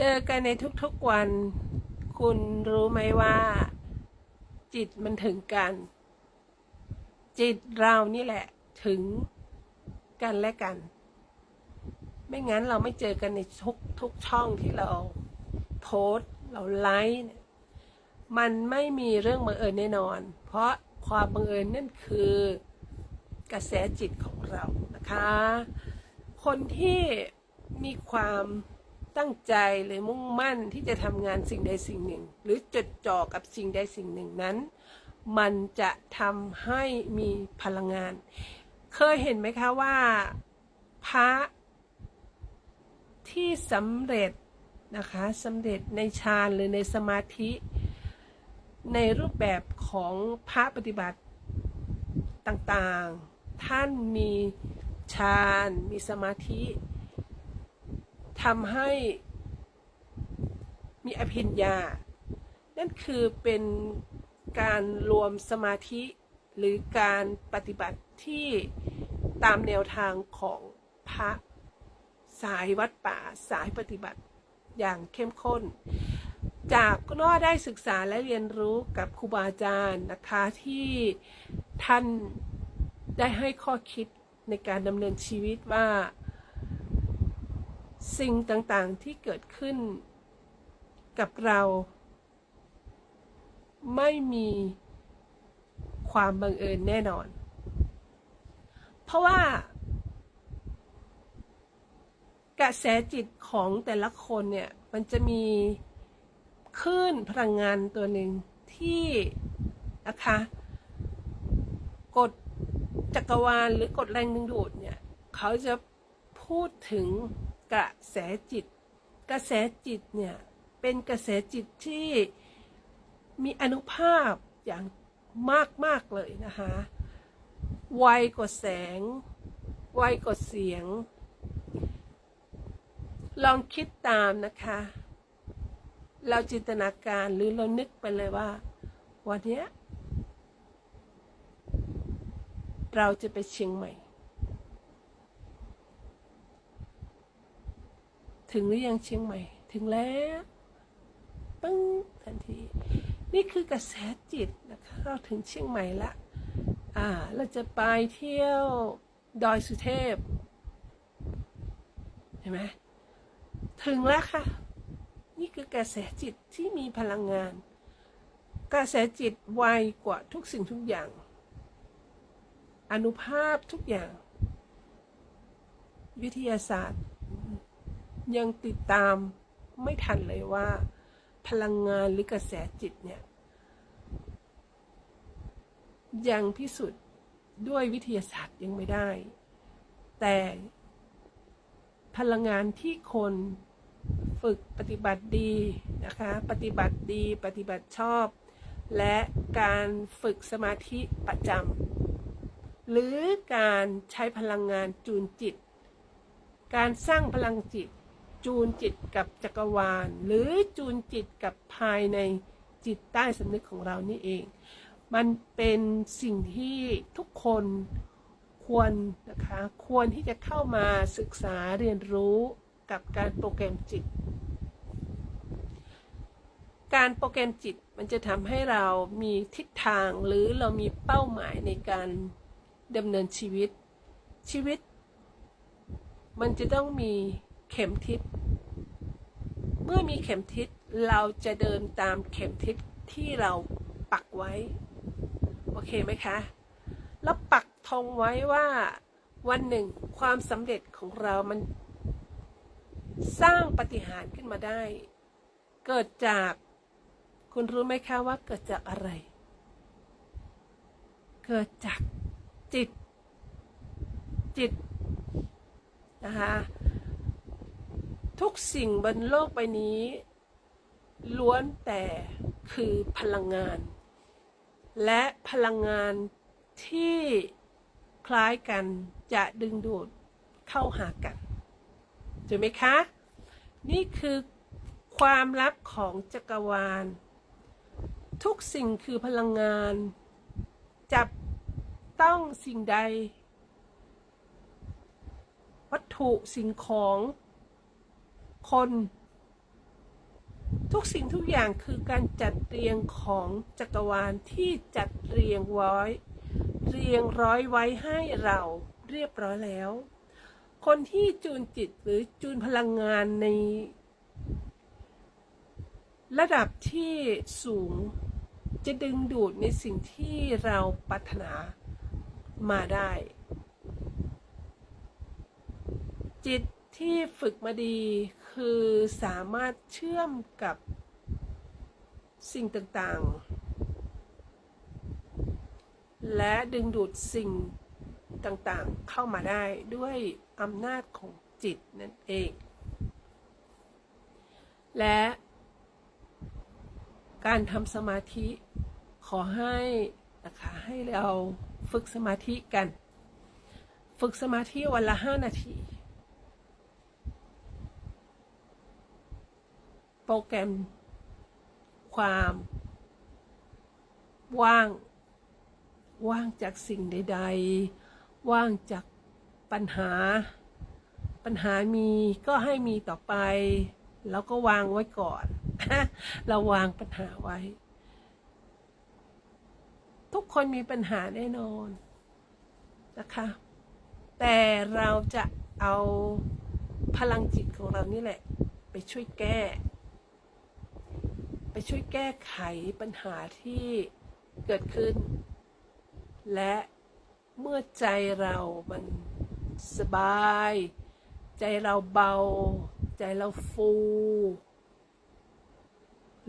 เจอกันในทุกๆวัน คุณรู้ไหมว่า จิตมันถึงกัน จิตเรานี่แหละถึงกันและกัน ไม่งั้นเราไม่เจอกันในทุกทุกช่องที่เราโพสเราไลฟ์มันไม่มีเรื่องบังเอิญแน่นอน เพราะความบังเอิญนั่นคือกระแสจิตของเรานะคะ คนที่มีความ ตั้งใจหรือมุ่งมั่นที่จะทำงานสิ่งใดสิ่งหนึ่ง หรือจดจ่อกับสิ่งใดสิ่งหนึ่งนั้น มันจะทำให้มีพลังงาน เคยเห็นไหมคะว่าพระที่สำเร็จนะคะสำเร็จในฌานหรือในสมาธิ ในรูปแบบของพระปฏิบัติต่างๆ ท่านมีฌานมีสมาธิ ทำให้มีอภิญญา นั่นคือเป็นการรวมสมาธิหรือการปฏิบัติที่ตามแนวทางของพระสายวัดป่าสายปฏิบัติอย่างเข้มข้น จากก็ได้ศึกษาและเรียนรู้กับครูบาอาจารย์นะคะที่ท่านได้ให้ข้อคิดในการดำเนินชีวิตว่า สิ่งต่างๆที่เกิดขึ้นกับเรา ไม่มีความบังเอิญแน่นอน เพราะว่า กระแสจิตของแต่ละคนเนี่ย มันจะมีคลื่นพลังงานตัวหนึ่งที่นะคะกดจักรวาลหรือกดแรงดึงดูดเนี่ย เขาจะพูดถึง กระแสจิต กระแสจิตเนี่ยเป็นกระแสจิตที่มีอนุภาพอย่างมากมากเลยนะคะไวกว่าแสง ไวกว่าเสียง ลองคิดตามนะคะ เราจินตนาการหรือเรานึกไปเลยว่า วันนี้เราจะไปเชียงใหม่ ถึงหรือยังเชียงใหม่ ถึงแล้วปึ้งทันที นี่คือกระแสจิตนะคะเราถึงเชียงใหม่ละอ่าเราจะไปเที่ยวดอยสุเทพเห็นไหมถึงแล้วค่ะ นี่คือกระแสจิตที่มีพลังงาน กระแสจิตไวกว่าทุกสิ่งทุกอย่าง อนุภาพทุกอย่าง วิทยาศาสตร์ ยังติดตามไม่ทันเลยว่า พลังงานหรือกระแสจิตเนี่ย ยังพิสูจน์ด้วยวิทยาศาสตร์ยังไม่ได้ แต่พลังงานที่คนฝึกปฏิบัติดีนะคะ ปฏิบัติดีปฏิบัติชอบ และการฝึกสมาธิประจำหรือการใช้พลังงานจูนจิต การสร้างพลังจิต จูนจิตกับจักรวาล หรือจูนจิตกับภายในจิตใต้สำนึกของเรานี่เอง มันเป็นสิ่งที่ทุกคนควรนะคะควรที่จะเข้ามาศึกษาเรียนรู้กับการโปรแกรมจิต การโปรแกรมจิตมันจะทำให้เรามีทิศทางหรือเรามีเป้าหมายในการดำเนินชีวิตชีวิต มันจะต้องมีเข็มทิศ เมื่อมีเข็มทิศเราจะเดินตามเข็มทิศที่เราปักไว้ โอเคไหมคะ แล้วปักธงไว้ว่าวันหนึ่งความสำเร็จของเรามัน สร้างปฏิหารขึ้นมาได้ เกิดจากคุณรู้ไหมคะว่าเกิดจากอะไร เกิดจากจิต จิตนะคะ ทุกสิ่งบนโลกใบนี้ ล้วนแต่คือพลังงาน และพลังงานที่คล้ายกันจะดึงดูดเข้าหากันถูกไหมคะ นี่คือความลับของจักรวาล ทุกสิ่งคือพลังงาน จับต้องสิ่งใด วัตถุสิ่งของ คน ทุกสิ่งทุกอย่างคือการจัดเรียงของจักรวาลที่จัดเรียงไว้เรียงร้อยไว้ให้เราเรียบร้อยแล้ว คนที่จูนจิตหรือจูนพลังงานใน ระดับที่สูงจะดึงดูดในสิ่งที่เราปรารถนามาได้ จิตที่ฝึกมาดี คือสามารถเชื่อมกับสิ่งต่างๆ และดึงดูดสิ่งต่างๆเข้ามาได้ด้วยอำนาจของจิตนั่นเอง และการทำสมาธิขอให้นะคะให้เราฝึกสมาธิกัน ฝึกสมาธิวันละห้านาที โปรแกรม ความ ว่าง ว่างจากสิ่งใด ๆ ว่างจากปัญหา ปัญหามีก็ให้มีต่อไป แล้วก็วางไว้ก่อน เราวางปัญหาไว้ ทุกคนมีปัญหาแน่นอนนะคะ แต่เราจะเอาพลังจิตของเรานี่แหละ ไปช่วยแก้ ไปช่วยแก้ไขปัญหาที่เกิดขึ้น และเมื่อใจเรามันสบาย ใจเราเบา ใจเราฟู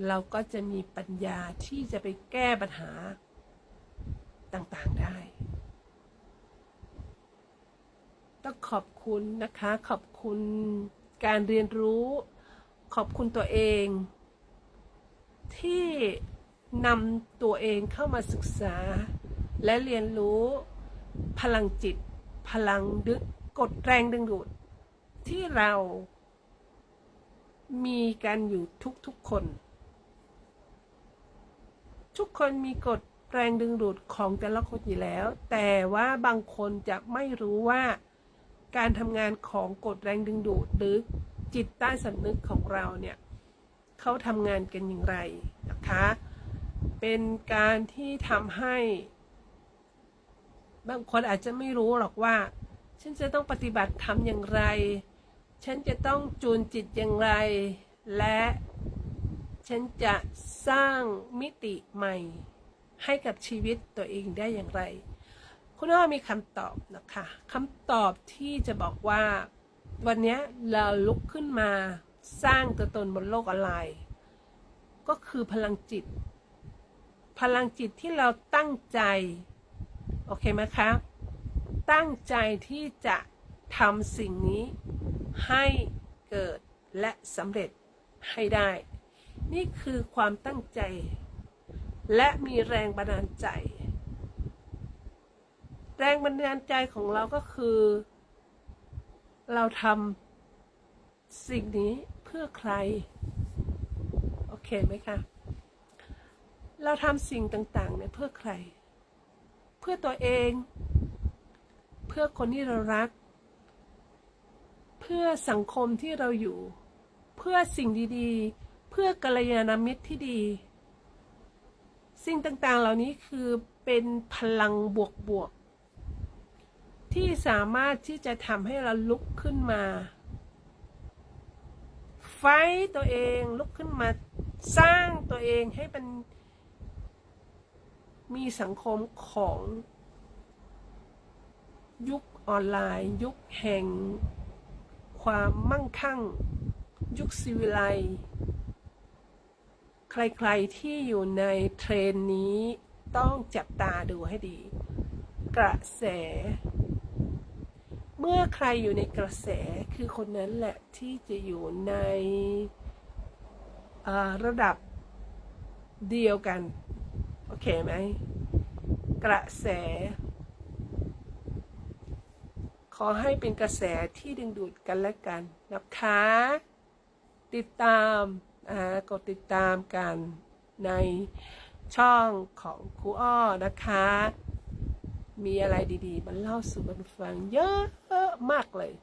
เราก็จะมีปัญญาที่จะไปแก้ปัญหาต่างๆได้ ต้องขอบคุณนะคะ ขอบคุณการเรียนรู้ ขอบคุณตัวเอง ที่นำตัวเองเข้ามาศึกษา และเรียนรู้พลังจิต พลังดึกกดแรงดึงดูด ที่เรามีกันอยู่ทุกๆคน ทุกคนมีกฎแรงดึงดูดของแต่ละคนอยู่แล้ว แต่ว่าบางคนจะไม่รู้ว่าการทำงานของกฎแรงดึงดูดหรือจิตใต้สำนึกของเราเนี่ย เขาทำงานกันอย่างไรนะคะ เป็นการที่ทำให้ บางคนอาจจะไม่รู้หรอกว่า ฉันจะต้องปฏิบัติทำอย่างไร ฉันจะต้องจูนจิตอย่างไร และฉันจะสร้างมิติใหม่ให้กับชีวิตตัวเองได้อย่างไร คุณอ้อมีคำตอบนะคะคำตอบที่จะบอกว่า วันนี้เราลุกขึ้นมา สร้างตัวตนบนโลกออนไลน์ ก็คือพลังจิต พลังจิตที่เราตั้งใจ โอเคไหมคะ ตั้งใจที่จะทำสิ่งนี้ให้เกิดและสำเร็จให้ได้ นี่คือความตั้งใจ และมีแรงบันดาลใจ แรงบันดาลใจของเราก็คือ เราทำสิ่งนี้ พื่อใคร โอเคไหมคะ เราทำสิ่งต่างๆเนี่ยเพื่อใคร เพื่อตัวเอง เพื่อคนที่เรารัก เพื่อสังคมที่เราอยู่ เพื่อสิ่งดีๆ เพื่อกัลยาณมิตรที่ดี สิ่งต่างๆเหล่านี้คือเป็นพลังบวกๆที่สามารถที่จะทำให้เราลุกขึ้นมา ไฟตัวเองลุกขึ้นมาสร้างตัวเองให้เป็นมีสังคมของยุคออนไลน์ ยุคแห่งความมั่งคั่ง ยุคสิวิไลใครๆที่อยู่ในเทรนนี้ต้องจับตาดูให้ดี กระแส มื่อใครอยู่ในกระแสคือคนนั้นแหละที่จะอยู่ในระดับเดียวกัน โอเคไหม กระแส ขอให้เป็นกระแสที่ดึงดูดกันและกันนะคะ ติดตามกดติดตามกันในช่องของครูอ้อนะคะ มีอะไรดีๆมาเล่าสู่กันฟังเยอะมากเลย